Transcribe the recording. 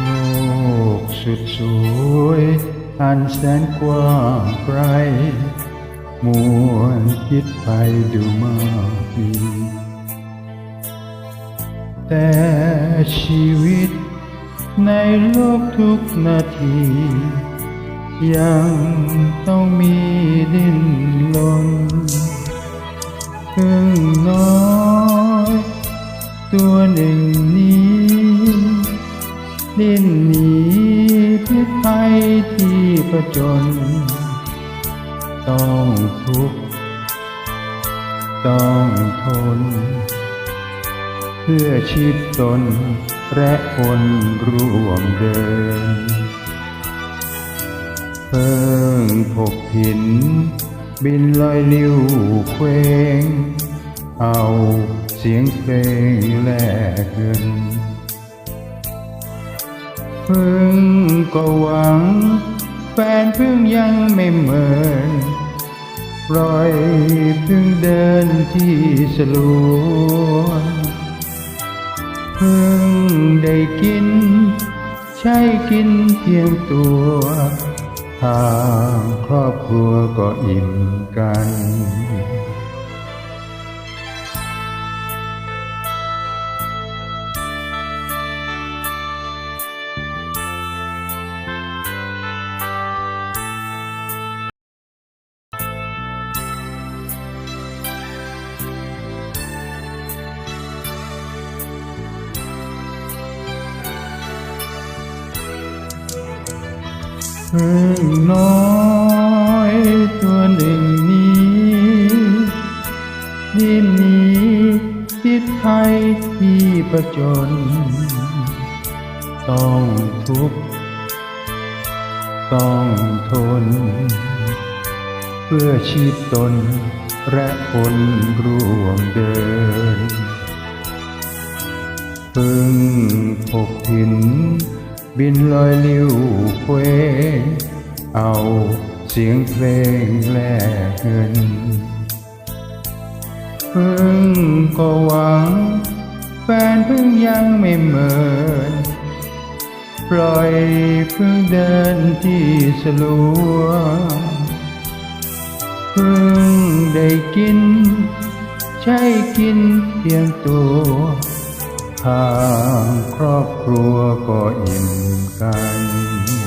โลกสุดสวยอันแสนกว้างไกลมวลคิดไปดูมากมีแต่ชีวิตในโลกทุกนาที ยังต้องมีดิ้นรนเพิ่งน้อย ตัวหนึ่ง ดิ้นหนีพิษภัยที่ประจน ต้องทุกข์ต้องทน เพื่อชีพตนและคนร่วมเดิน เพิ่งพบหิน บินลอยลิ้วเคว้ง เอาเสียงเพลงแล พิ่งก็หวัง แฟนเพิ่งยังไม่เหมือนปล่อยเพิ่งเดินที่สลวนเพิ่งได้กิน ใช่กินเพียงตัวทางครอบครัวก็อิ่มกัน พึ่งน้อยตัวหนึ่งนี้ดิ้นหนีพิษภัยที่ประจน ต้องทุกข์ต้องทน เพื่อชีพตนและคนร่วมเดิน พึ่งพบหิน บินลอยลิ้วเคว้งเอาเสียงเพลงแลกเงินพึ่งก็หวัง แฟนพึ่งยังไม่เหมินปล่อยพึ่งเดินที่สลัวพึ่งได้กิน ใช่กินเพียงตัว ทางครอบครัวก็อิ่มกัน